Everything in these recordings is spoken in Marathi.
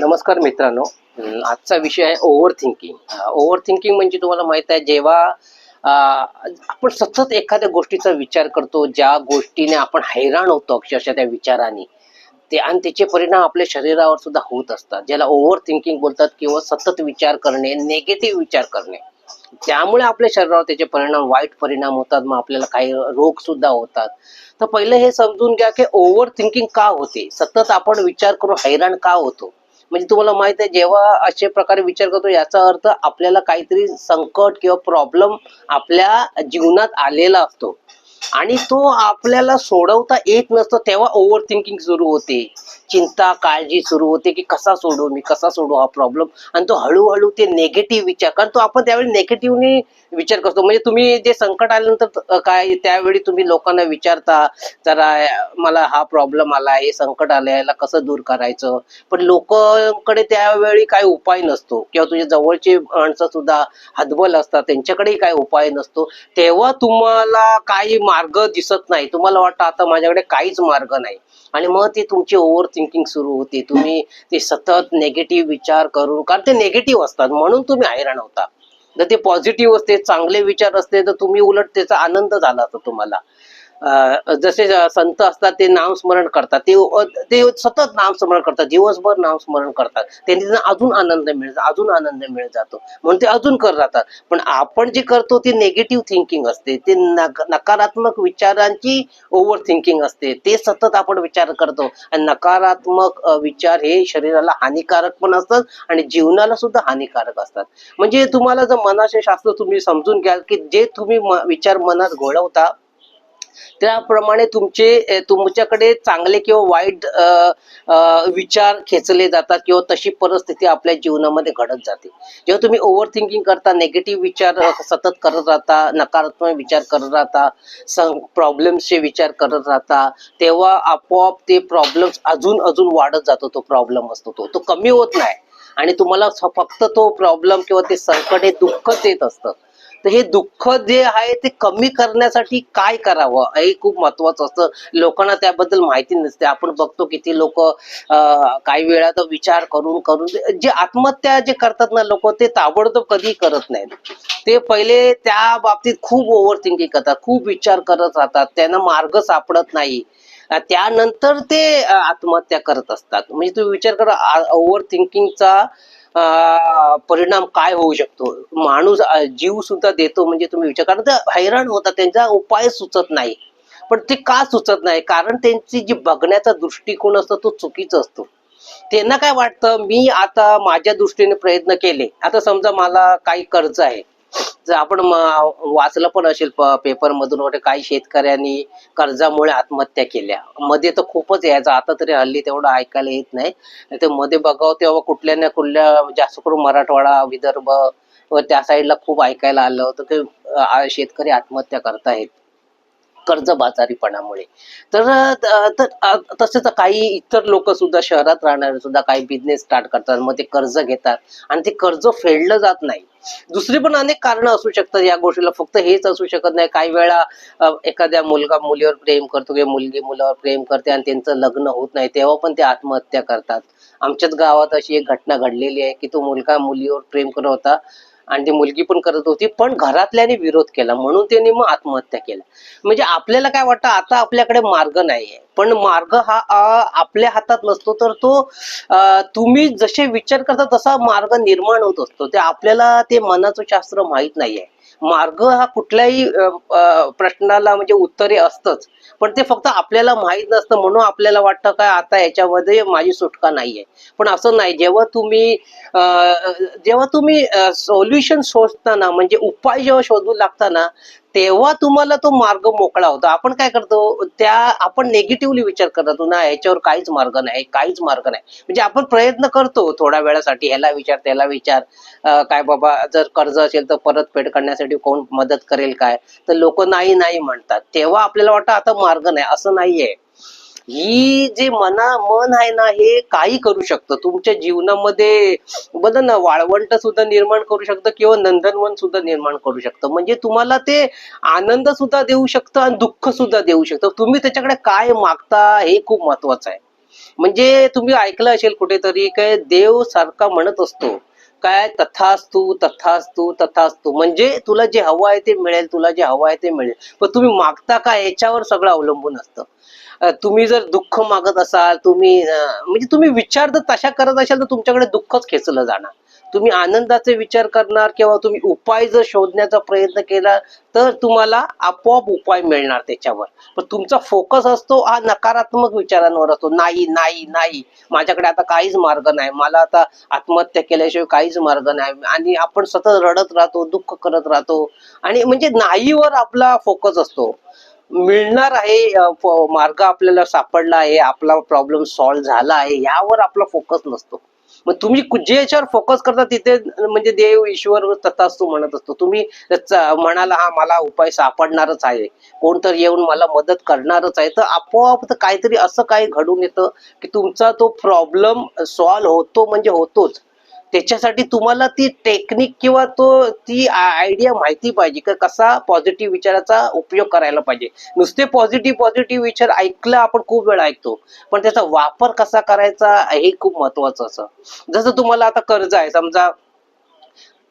नमस्कार मित्रांनो. आजचा विषय आहे ओव्हर थिंकिंग ओव्हर थिंकिंग म्हणजे तुम्हाला माहीत आहे जेव्हा आपण सतत एखाद्या गोष्टीचा विचार करतो ज्या गोष्टीने आपण हैराण होतो अक्षरशः त्या विचाराने. ते आणि त्याचे परिणाम आपल्या शरीरावर सुद्धा होत असतात. ज्याला ओव्हर थिंकिंग बोलतात किंवा सतत विचार करणे नेगेटिव्ह विचार करणे. त्यामुळे आपल्या शरीरावर त्याचे परिणाम वाईट परिणाम होतात. मग आपल्याला काही रोग सुद्धा होतात. तर पहिले हे समजून घ्या की ओव्हर थिंकिंग का होते? सतत आपण विचार करून हैराण का होतो? म्हणजे तुम्हाला माहीत आहे जेव्हा अशा प्रकारे विचार करतो याचा अर्थ आपल्याला काहीतरी संकट किंवा प्रॉब्लेम आपल्या जीवनात आलेला असतो. आणि तो आपल्याला सोडवता येत नसतो तेव्हा ओव्हर थिंकिंग सुरू होते. चिंता काळजी सुरू होते की कसा सोडू मी कसा सोडू हा प्रॉब्लेम आणि तो हळूहळू ते नेगेटिव्ह विचार कारण तो आपण त्यावेळी नेगेटिव्हने विचार करतो. म्हणजे तुम्ही जे संकट आल्यानंतर काय त्यावेळी तुम्ही लोकांना विचारता जरा मला हा प्रॉब्लेम आला हे संकट आलं याला कसं दूर करायचं? पण लोकांकडे त्यावेळी काही उपाय नसतो. किंवा तुझ्या जवळचे माणसं सुद्धा हतबल असतात त्यांच्याकडेही काही उपाय नसतो. तेव्हा तुम्हाला काही मार्ग दिसत नाही. तुम्हाला वाटतं आता माझ्याकडे काहीच मार्ग नाही. आणि मग ती तुमची ओव्हर थिंकिंग सुरू होते. तुम्ही ते सतत नेगेटिव्ह विचार करून कारण ते नेगेटिव्ह असतात. म्हणून तुम्ही हैराण होता. जर ते पॉझिटिव्ह असते चांगले विचार असते तर तुम्ही उलट त्याचा आनंद झाला असता तुम्हाला. जसे संत असतात ते नामस्मरण करतात. ते ते सतत नामस्मरण करतात. दिवसभर नामस्मरण करतात. त्यांनी अजून आनंद मिळत अजून आनंद मिळत जातो. म्हणून ते अजून करत राहतात. पण आपण जे करतो ते नेगेटिव्ह थिंकिंग असते. ते नकारात्मक विचारांची ओव्हर थिंकिंग असते. ते सतत आपण विचार करतो. आणि नकारात्मक विचार हे शरीराला हानिकारक पण असतात आणि जीवनाला सुद्धा हानिकारक असतात. म्हणजे तुम्हाला जर मनाचे शास्त्र तुम्ही समजून घ्याल की जे तुम्ही म- विचार मनात घोळवता त्याप्रमाणे तुमचे तुमच्याकडे चांगले किंवा वाईट विचार खेचले जातात किंवा तशी परिस्थिती आपल्या जीवनामध्ये घडत जाते. जेव्हा तुम्ही ओव्हर थिंकिंग करता नेगेटिव्ह विचार सतत करत राहता नकारात्मक विचार करत राहता प्रॉब्लेम्सचे विचार करत राहता तेव्हा आपोआप ते प्रॉब्लेम्स अजून अजून वाढत जातो तो प्रॉब्लेम असतो तो. तो कमी होत नाही. आणि तुम्हाला फक्त तो प्रॉब्लेम किंवा ते संकट हे दुःखच येत असतं. तर हे दुःख जे आहे ते कमी करण्यासाठी काय करावं? हे खूप महत्वाचं असतं. लोकांना त्याबद्दल माहिती नसते. आपण बघतो किती लोक काही वेळा तर विचार करून करून जे आत्महत्या जे करतात ना लोक ते ताबडतोब कधी करत नाहीत. ते पहिले त्या बाबतीत खूप ओव्हर थिंकिंग करतात. खूप विचार करत राहतात. त्यांना मार्ग सापडत नाही. त्यानंतर ते आत्महत्या करत असतात. म्हणजे तुम्ही विचार करा ओव्हर थिंकिंगचा परिणाम काय होऊ शकतो? माणूस जीव सुद्धा देतो म्हणजे तुम्ही विचार कारण ते हैराण होता त्यांचा उपाय सुचत नाही. पण ते का सुचत नाही? कारण त्यांची जी बघण्याचा दृष्टिकोन असतो तो चुकीचा असतो. त्यांना काय वाटतं? मी आता माझ्या दृष्टीने प्रयत्न केले. आता समजा मला काही कर्ज आहे. जर आपण वाचलं पण असेल पेपर मधून वगैरे काही शेतकऱ्यांनी कर्जामुळे आत्महत्या केल्या. मध्ये तर खूपच यायचं आता तरी हल्ली तेवढं ऐकायला येत नाही. ते मध्ये बघावं तेव्हा कुठल्या ना कुठल्या जास्त करून मराठवाडा विदर्भ व त्या साईडला खूप ऐकायला आलं होतं की शेतकरी आत्महत्या करतायत. कर्जबाजारीपणामुळे. तर तर तसेच काही इतर लोक सुद्धा शहरात राहणारे सुद्धा काही बिझनेस स्टार्ट करतात. मग ते कर्ज घेतात आणि ते कर्ज फेडलं जात नाही. दुसरी पण अनेक कारण असू शकतात या गोष्टीला. फक्त हेच असू शकत नाही. काही वेळा एखाद्या मुलगा मुलीवर प्रेम करतो किंवा मुलगी मुलावर प्रेम करते आणि त्यांचं लग्न होत नाही तेव्हा पण ते आत्महत्या करतात. आमच्याच गावात अशी एक घटना घडलेली आहे की तो मुलगा मुलीवर प्रेम करत होता. आणि ती मुलगी पण करत होती पण घरातल्याने विरोध केला. म्हणून त्यांनी मग आत्महत्या केला. म्हणजे आपल्याला काय वाटतं आता आपल्याकडे मार्ग नाहीये. पण मार्ग हा आपल्या हातात नसतो तर तो तुम्ही जसे विचार करता तसा मार्ग निर्माण होत असतो. ते आपल्याला ते मनाचं शास्त्र माहीत नाहीये. मार्ग हा कुठल्याही प्रश्नाला म्हणजे उत्तरे असतंच. पण ते फक्त आपल्याला माहीत नसतं म्हणून आपल्याला वाटतं काय आता याच्यामध्ये माझी सुटका नाहीये. पण असं नाही. जेव्हा तुम्ही जेव्हा तुम्ही सोल्युशन शोधताना म्हणजे उपाय जेव्हा शोधू लागताना तेव्हा तुम्हाला तो मार्ग मोकळा होतो. आपण काय करतो त्या आपण नेगेटिव्हली विचार करतो ना याच्यावर काहीच मार्ग नाही काहीच मार्ग नाही. म्हणजे आपण प्रयत्न करतो थोड्या वेळासाठी ह्याला विचार त्याला विचार. काय बाबा जर कर्ज असेल तर परतफेड करण्यासाठी कोण मदत करेल काय? तर लोक नाही नाही म्हणतात. तेव्हा आपल्याला वाटतं आता मार्ग नाही. असं नाहीये. ही जे मना मन आहे ना हे काही करू शकतं. तुमच्या जीवनामध्ये बदल ना वाळवंट सुद्धा निर्माण करू शकतं किंवा नंदनवन सुद्धा निर्माण करू शकतं. म्हणजे तुम्हाला ते आनंद सुद्धा देऊ शकतं आणि दुःख सुद्धा देऊ शकतं. तुम्ही त्याच्याकडे काय मागता हे खूप महत्वाचं आहे. म्हणजे तुम्ही ऐकलं असेल कुठेतरी काय देव सारखा म्हणत असतो. काय तथास्तू तथास्तू तथास्तू. म्हणजे तुला जे हवं आहे ते मिळेल तुला जे हवं आहे ते मिळेल. पण तुम्ही मागता का याच्यावर सगळं अवलंबून असतं. तुम्ही जर दुःख मागत असाल तुम्ही म्हणजे तुम्ही विचार जर तशा करत असाल तर तुमच्याकडे दुःखच खेचलं जाणार. तुम्ही आनंदाचे विचार करणार किंवा तुम्ही उपाय जर शोधण्याचा प्रयत्न केला तर तुम्हाला आपोआप उपाय मिळणार त्याच्यावर. पण तुमचा फोकस असतो हा नकारात्मक विचारांवर असतो. नाही नाही नाही. माझ्याकडे आता काहीच मार्ग नाही. मला आता आत्महत्या केल्याशिवाय काहीच मार्ग नाही. आणि आपण सतत रडत राहतो दुःख करत राहतो. आणि म्हणजे नाहीवर आपला फोकस असतो. मिळणार आहे मार्ग आपल्याला सापडला आहे आपला प्रॉब्लेम सॉल्व्ह झाला आहे यावर आपला फोकस नसतो. मग तुम्ही जे याच्यावर फोकस करता तिथे म्हणजे देव ईश्वर तथास्तू म्हणत असतो. तुम्ही म्हणाला हा मला उपाय सापडणारच आहे. कोणतरी येऊन मला मदत करणारच आहे. तर आपोआप तर काहीतरी असं काही घडून येतं की तुमचा तो प्रॉब्लेम सॉल्व्ह होतो म्हणजे होतोच. त्याच्यासाठी तुम्हाला ती टेक्निक किंवा तो ती आयडिया माहिती पाहिजे. का कसा पॉझिटिव्ह विचाराचा उपयोग करायला पाहिजे. नुसते पॉझिटिव्ह पॉझिटिव्ह विचार ऐकलं आपण खूप वेळा ऐकतो. पण त्याचा वापर कसा करायचा हे खूप महत्वाचं असं. जसं तुम्हाला आता कर्ज आहे. समजा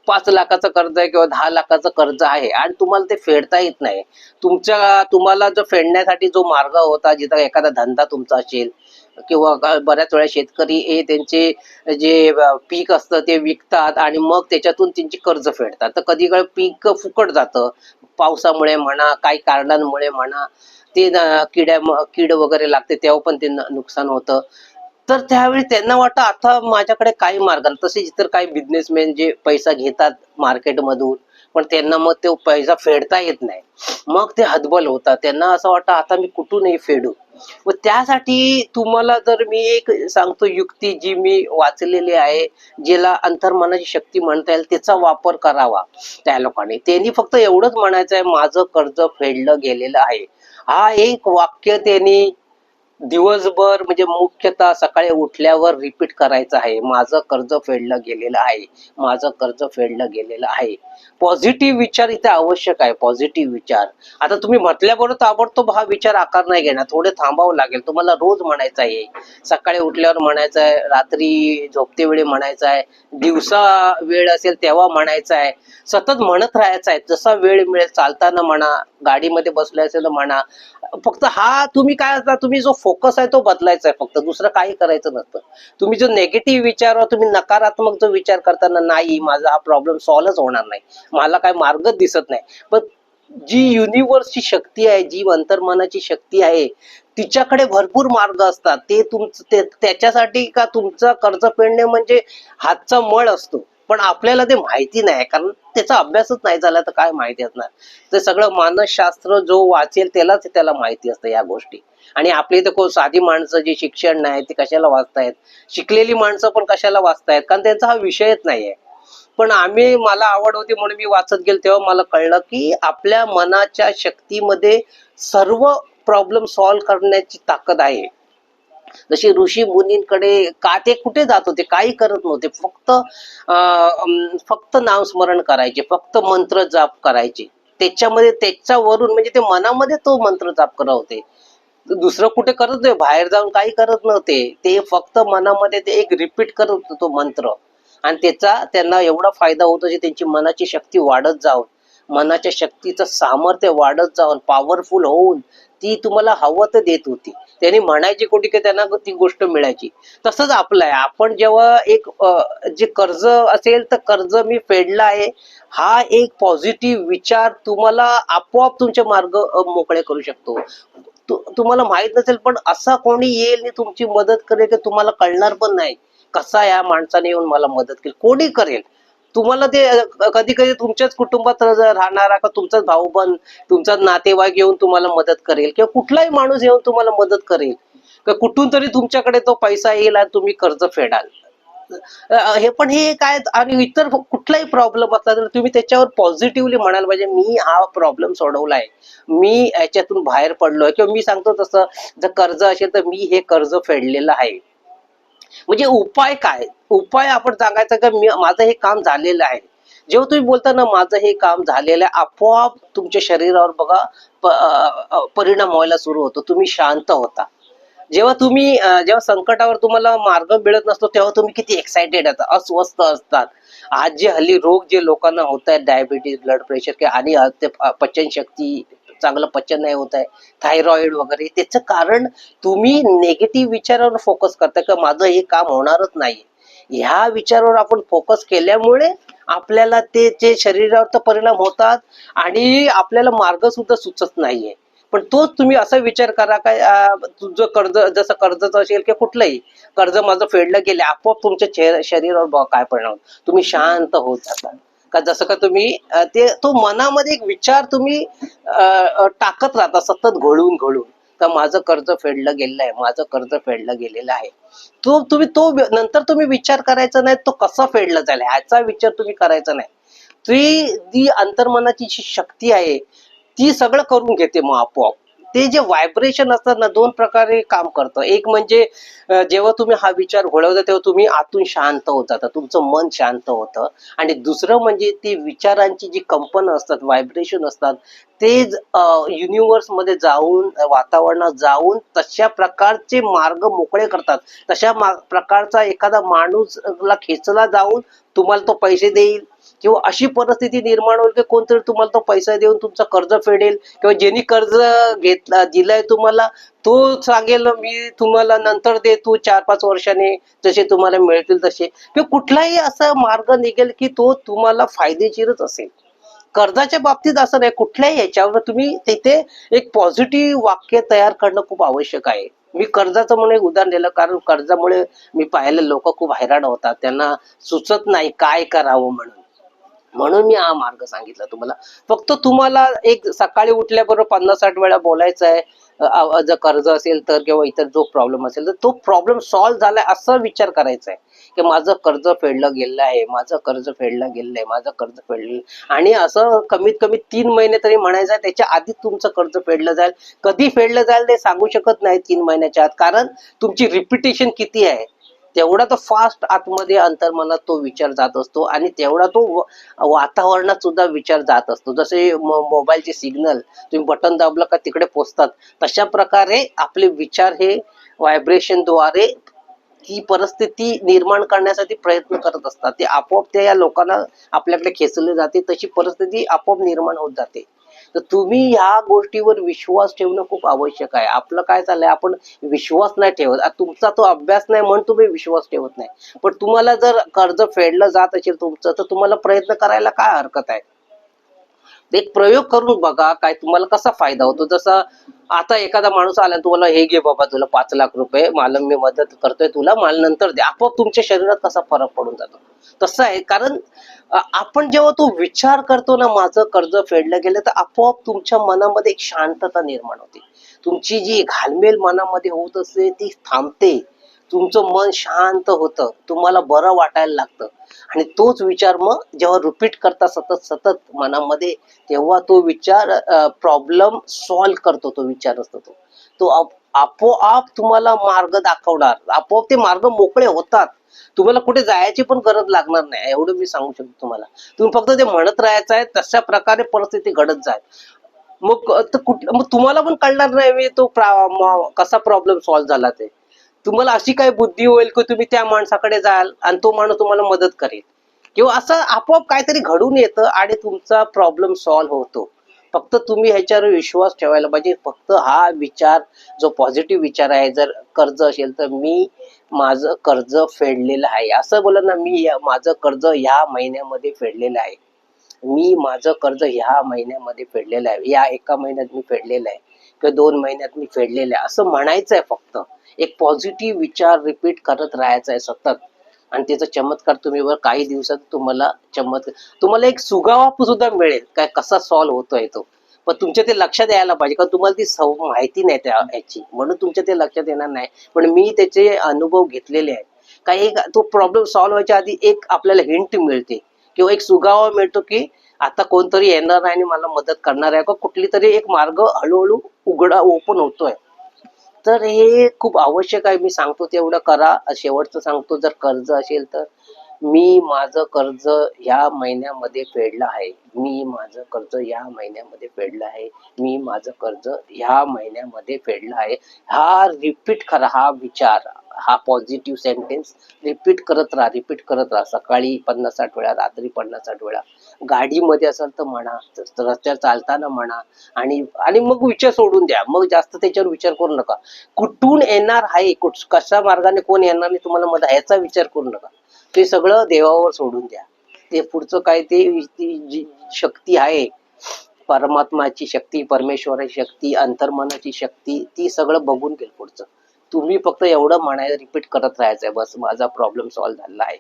पाच लाखाचं कर्ज आहे किंवा दहा लाखाचं कर्ज आहे आणि तुम्हाला ते फेडता येत नाही. तुमच्या तुम्हाला जो फेडण्यासाठी जो मार्ग होता जिथं एखादा धंदा तुमचा असेल किंवा बऱ्याच वेळा शेतकरी हे त्यांचे जे पीक असतं ते विकतात आणि मग त्याच्यातून त्यांची कर्ज फेडतात. तर कधी काळ पीक फुकट जातं. पावसामुळे म्हणा काही कारणांमुळे म्हणा ते किड्या कीड वगैरे लागते तेव्हा पण ते नुकसान होतं. तर त्यावेळी त्यांना वाटतं आता माझ्याकडे काही मार्ग तसेच इतर काही बिझनेसमॅन जे पैसा घेतात मार्केटमधून पण त्यांना मग तो पैसा फेडता येत नाही. मग ते हतबल होतात. त्यांना असं वाटतं आता मी कुठूनही फेडू. व त्यासाठी तुम्हाला जर मी एक सांगतो युक्ती जी मी वाचलेली आहे ज्याला अंतर्मनाची शक्ती म्हणता येईल त्याचा वापर करावा त्या लोकांनी. त्यांनी फक्त एवढंच म्हणायचं आहे माझं कर्ज फेडलं गेलेलं आहे. हा एक वाक्य त्यांनी दिवसभर म्हणजे मुख्यतः सकाळी उठल्यावर रिपीट करायचं आहे. माझं कर्ज फेडलं गेलेलं आहे. माझं कर्ज फेडलं गेलेलं आहे. पॉझिटिव्ह विचार इथे आवश्यक आहे. पॉझिटिव्ह विचार. आता तुम्ही म्हटल्याबरोबर ताबडतोब हा विचार आकार नाही घेणार. थोडे थांबावं लागेल. तुम्हाला रोज म्हणायचं आहे. सकाळी उठल्यावर म्हणायचं आहे. रात्री झोपते वेळी म्हणायचं आहे. दिवसा वेळ असेल तेव्हा म्हणायचं आहे. सतत म्हणत राहायचं आहे. जसा वेळ मिळेल चालताना म्हणा गाडीमध्ये बसले असेल म्हणा. फक्त हा तुम्ही काय असता तुम्ही जो फोकस आहे तो बदलायचा आहे फक्त. दुसरं काही करायचं नसतं. तुम्ही जो नेगेटिव्ह विचार तुम्ही नकारात्मक जो विचार करताना नाही माझा हा प्रॉब्लेम सॉल्वच होणार नाही. मला काय मार्गच दिसत नाही. पण जी युनिव्हर्सची शक्ती आहे जी अंतर्मनाची शक्ती आहे तिच्याकडे भरपूर मार्ग असतात. ते तुमचं त्याच्यासाठी का तुमचं कर्ज फेडणे म्हणजे हातचा मळ असतो. पण आपल्याला ते माहिती नाही कारण त्याचा अभ्यासच नाही झाला तर काय माहिती असणार? ते सगळं मानसशास्त्र जो वाचेल त्यालाच त्याला माहिती असतं या गोष्टी. आणि आपली इथे कोण साधी माणसं जी शिक्षण नाही ते कशाला वाचतायत? शिकलेली माणसं पण कशाला वाचतायत? कारण त्यांचा हा विषयच नाहीये. पण आम्ही मला आवड होती म्हणून मी वाचत गेलो तेव्हा मला कळलं की आपल्या मनाच्या शक्तीमध्ये सर्व प्रॉब्लेम सॉल्व्ह करण्याची ताकद आहे. जशी ऋषी मुनींकडे का ते कुठे जात होते काही करत नव्हते. फक्त अं, फक्त नामस्मरण करायचे फक्त मंत्र जाप करायचे. त्याच्यामध्ये त्याच्यावरून म्हणजे ते मनामध्ये तो मंत्र जाप करत होते. दुसरं कुठे करत नाही बाहेर जाऊन काही करत नव्हते. ते फक्त मनामध्ये ते एक रिपीट करत होते तो मंत्र. आणि त्याचा त्यांना एवढा फायदा होतो की त्यांची मनाची शक्ती वाढत जाऊन. मनाच्या शक्तीचं सामर्थ्य वाढत जाऊन पॉवरफुल होऊन ती तुम्हाला हवं तर देत होती. त्यांनी म्हणायची कोटी की त्यांना ती गोष्ट मिळायची. तसंच आपलं आहे. आपण जेव्हा एक जे कर्ज असेल तर कर्ज मी फेडलं आहे. हा एक पॉझिटिव्ह विचार तुम्हाला आपोआप तुमचे मार्ग मोकळे करू शकतो. तु- तुम्हाला माहीत नसेल पण असा कोणी येईल आणि तुमची मदत करेल की तुम्हाला कळणार पण नाही. कसा या माणसाने येऊन मला मदत केली? कोणी करेल? तुम्हाला ते कधी कधी तुमच्याच कुटुंबात राहणारा का तुमचाच भाऊ बन तुमचाच नातेवाईक येऊन तुम्हाला मदत करेल? किंवा कुठलाही माणूस येऊन तुम्हाला मदत करेल? का कुठून तरी तुमच्याकडे तो पैसा येईल आणि तुम्ही कर्ज फेडाल? हे पण हे काय आणि इतर कुठलाही प्रॉब्लेम असला तर तुम्ही त्याच्यावर पॉझिटिव्हली म्हणायला पाहिजे म्हणजे मी हा प्रॉब्लेम सोडवलाय. मी याच्यातून बाहेर पडलोय. किंवा मी सांगतो तसं जर कर्ज असेल तर मी हे कर्ज फेडलेलं आहे. म्हणजे उपाय काय? उपाय आपण सांगायचा का मी माझं हे काम झालेलं आहे. जेव्हा तुम्ही बोलता ना माझं हे काम झालेलं आहे आपोआप तुमच्या शरीरावर बघा परिणाम व्हायला सुरू होतो. तुम्ही शांत होता. जेव्हा तुम्ही जेव्हा संकटावर तुम्हाला मार्ग मिळत नसतो तेव्हा तुम्ही किती एक्साइटेड असता अस्वस्थ असतात. आज जे हल्ली रोग जे लोकांना होत आहेत डायबिटीज ब्लड प्रेशर आणि ते पचनशक्ती चांगलं पचन नाही होत आहे. थायरॉइड वगैरे त्याचं कारण तुम्ही नेगेटिव्ह विचारावर फोकस करता का माझं हे काम होणारच नाही ह्या विचारावर आपण फोकस केल्यामुळे आपल्याला ते जे शरीरावर तर परिणाम होतात आणि आपल्याला मार्ग सुद्धा सुचत नाहीये. पण तोच तुम्ही असा विचार करा काय तुझं कर्ज जसं कर्जचं असेल किंवा कुठलंही कर्ज माझं फेडलं गेले आपोआप तुमच्या शरीरावर बघा काय परिणाम तुम्ही शांत होत जाता. का जसं का तुम्ही ते तो मनामध्ये एक विचार तुम्ही टाकत राहता सतत घोळून घोळून. का माझं कर्ज फेडलं गेलेलं आहे माझं कर्ज फेडलं गेलेलं आहे. तो तुम्ही तो नंतर तुम्ही विचार करायचा नाही तो कसा फेडला झाला ह्याचा विचार तुम्ही करायचा नाही. ती जी अंतर्मनाची जी शक्ती आहे ती सगळं करून घेते मग आपोआप. ते जे व्हायब्रेशन असतात ना दोन प्रकारे काम करतं. एक म्हणजे जेव्हा तुम्ही हा विचार घोळवता तेव्हा तुम्ही आतून शांत होता तुमचं मन शांत होतं. आणि दुसरं म्हणजे ती विचारांची जी कंपन असतात व्हायब्रेशन असतात ते युनिव्हर्समध्ये जाऊन वातावरणात जाऊन तशा प्रकारचे मार्ग मोकळे करतात. तशा प्रकारचा एखादा माणूस ला खेचला जाऊन तुम्हाला तो पैसे देईल. किंवा अशी परिस्थिती निर्माण होईल की कोणतरी तुम्हाला तो पैसा देऊन तुमचं कर्ज फेडेल किंवा ज्यांनी कर्ज घेतला दिलाय तुम्हाला तो सांगेल मी तुम्हाला नंतर देतो चार पाच वर्षाने जसे तुम्हाला मिळतील तसे. किंवा कुठलाही असा मार्ग निघेल की तो तुम्हाला फायदेशीरच असेल. कर्जाच्या बाबतीत असं नाही कुठल्याही याच्यावर तुम्ही तिथे एक पॉझिटिव्ह वाक्य तयार करणं खूप आवश्यक आहे. मी कर्जाचं म्हणून एक उदाहरण दिलं कारण कर्जामुळे मी पाहिलं लोक खूप हैराण होतात त्यांना सुचत नाही काय करावं म्हणून. म्हणून मी हा मार्ग सांगितला तुम्हाला. फक्त तुम्हाला एक सकाळी उठल्याबरोबर पन्नास साठ वेळा बोलायचं आहे जर कर्ज असेल तर किंवा इतर जो प्रॉब्लेम असेल तर तो प्रॉब्लेम सॉल्व्ह झालाय असा विचार करायचा आहे की माझं कर्ज फेडलं गेलं आहे माझं कर्ज फेडलं गेलं आहे माझं कर्ज फेडलं आणि असं कमीत कमी तीन महिने तरी म्हणायचं आहे त्याच्या आधी तुमचं कर्ज फेडलं जाईल. कधी फेडलं जाईल ते सांगू शकत नाही तीन महिन्याच्या आत. कारण तुमची रिपिटेशन किती आहे? तेवढा तो फास्ट आतमध्ये अंतर्मनात तो विचार जात असतो आणि तेवढा तो वातावरणात सुद्धा विचार जात असतो. जसे मोबाईलचे सिग्नल तुम्ही बटन दाबलं का तिकडे पोचतात. तशा प्रकारे आपले विचार हे व्हायब्रेशनद्वारे ही परिस्थिती निर्माण करण्यासाठी प्रयत्न करत असतात. ते आपोआप त्या या लोकांना आपल्याकडे खेचले जाते. तशी परिस्थिती आपोआप निर्माण होत जाते. तर तुम्ही ह्या गोष्टीवर विश्वास ठेवणं खूप आवश्यक आहे. आपलं काय चाललंय? आपण विश्वास नाही ठेवत. तुमचा तो अभ्यास नाही म्हणून तुम्ही विश्वास ठेवत नाही. पण तुम्हाला जर कर्ज फेडलं जात असेल तुमचं तर तुम्हाला प्रयत्न करायला काय हरकत आहे? एक प्रयोग करून बघा काय तुम्हाला कसा फायदा होतो. जसं आता एखादा माणूस आला तुम्हाला हे घे बाबा तुला पाच लाख रुपये मला मी मदत करतोय तुला माल नंतर दे. आपोआप तुमच्या शरीरात कसा फरक पडून जातो. तसं आहे कारण आपण जेव्हा तो विचार करतो ना माझं कर्ज फेडलं गेलं तर आपोआप तुमच्या मनामध्ये एक शांतता निर्माण होते. तुमची जी घालमेल मनामध्ये होत असते ती थांबते. तुमचं मन शांत होतं. तुम्हाला बरं वाटायला लागतं. आणि तोच विचार मग जेव्हा रिपीट करता सतत सतत मनामध्ये तेव्हा तो विचार प्रॉब्लेम सॉल्व्ह करतो तो विचार असतो तो. तो आपोआप तुम्हाला मार्ग दाखवणार. आपोआप ते मार्ग मोकळे होतात. तुम्हाला कुठे जायची पण गरज लागणार नाही. एवढं मी सांगू शकतो तुम्हाला. तुम्ही फक्त ते म्हणत राहायचं आहे तशा प्रकारे परिस्थिती घडत जाईल. मग कुठ मग तुम्हाला पण कळणार नाही मी तो प्रा- कसा प्रॉब्लेम सॉल्व्ह झाला ते? तुम्हाला अशी काय बुद्धी होईल की तुम्ही त्या माणसाकडे जाल आणि तो माणूस तुम्हाला मदत करेल. किंवा असं आपोआप काहीतरी घडून येतं आणि तुमचा प्रॉब्लेम सॉल्व्ह होतो. फक्त तुम्ही ह्याच्यावर विश्वास ठेवायला पाहिजे. फक्त हा विचार जो पॉझिटिव्ह विचार आहे जर कर्ज असेल तर मी माझं कर्ज फेडलेलं आहे. असं बोला ना मी माझं कर्ज ह्या महिन्यामध्ये फेडलेलं आहे. मी माझं कर्ज ह्या महिन्यामध्ये फेडलेलं आहे. या एका महिन्यात मी फेडलेलं आहे. किंवा दोन महिन्यात मी फेडलेलं आहे. असं म्हणायचं आहे फक्त. एक पॉझिटिव्ह विचार रिपीट करत राहायचा आहे सतत. आणि त्याचा चमत्कार तुम्ही वर काही दिवसात तुम्हाला चमत्कार तुम्हाला एक सुगावा सुद्धा मिळेल. काय कसा सॉल्व्ह होतोय तो. पण तुमच्या ते लक्षात यायला पाहिजे कारण तुम्हाला ती सव माहिती नाही त्या याची. म्हणून तुमच्या ते लक्षात येणार नाही. पण मी त्याचे अनुभव घेतलेले आहेत. काही एक तो प्रॉब्लेम सॉल्व्ह व्हायच्या आधी एक आपल्याला हिंट मिळते. किंवा एक सुगावा मिळतो की आता कोणतरी येणार आहे आणि मला मदत करणार आहे. का कुठली तरी एक मार्ग हळूहळू उघडा ओपन होतोय. तर हे खूप आवश्यक आहे. मी सांगतो तेवढं करा. शेवटचं सांगतो जर कर्ज असेल तर. मी माझं कर्ज ह्या महिन्यामध्ये फेडलं आहे. मी माझं कर्ज ह्या महिन्यामध्ये फेडलं आहे. मी माझं कर्ज ह्या महिन्यामध्ये फेडलं आहे. हा रिपीट करा हा विचार हा पॉझिटिव्ह सेंटेन्स रिपीट करत राहा रिपीट करत राहा. सकाळी पन्नास साठ वेळा रात्री पन्नास साठ वेळा. गाडीमध्ये असेल तर म्हणा रस्त्यावर चालताना म्हणा आणि आणि मग विचार सोडून द्या. मग जास्त त्याच्यावर विचार करू नका. कुठून येणार आहे कुठ कशा मार्गाने कोण येणार नाही तुम्हाला मदत याचा विचार करू नका. ते सगळं देवावर सोडून द्या. ते पुढचं काय ते जी शक्ती आहे परमात्माची शक्ती परमेश्वराची शक्ती अंतर्मनाची शक्ती ती सगळं बघून घेईल पुढचं. तुम्ही फक्त एवढं म्हणायला रिपीट करत राहायचंय. बस माझा प्रॉब्लेम सॉल्व्ह झाला आहे.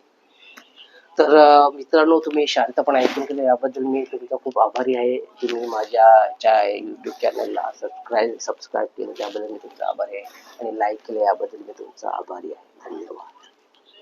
तर मित्रांनो तुम्ही शांतपणे ऐकून केलं याबद्दल मी तुमचा खूप आभारी आहे. तुम्ही माझ्या यूट्यूब चॅनलला सबस्क्राईब सबस्क्राईब केलं त्याबद्दल मी तुमचा आभारी आहे. आणि लाईक केलं याबद्दल मी तुमचा आभारी आहे. धन्यवाद.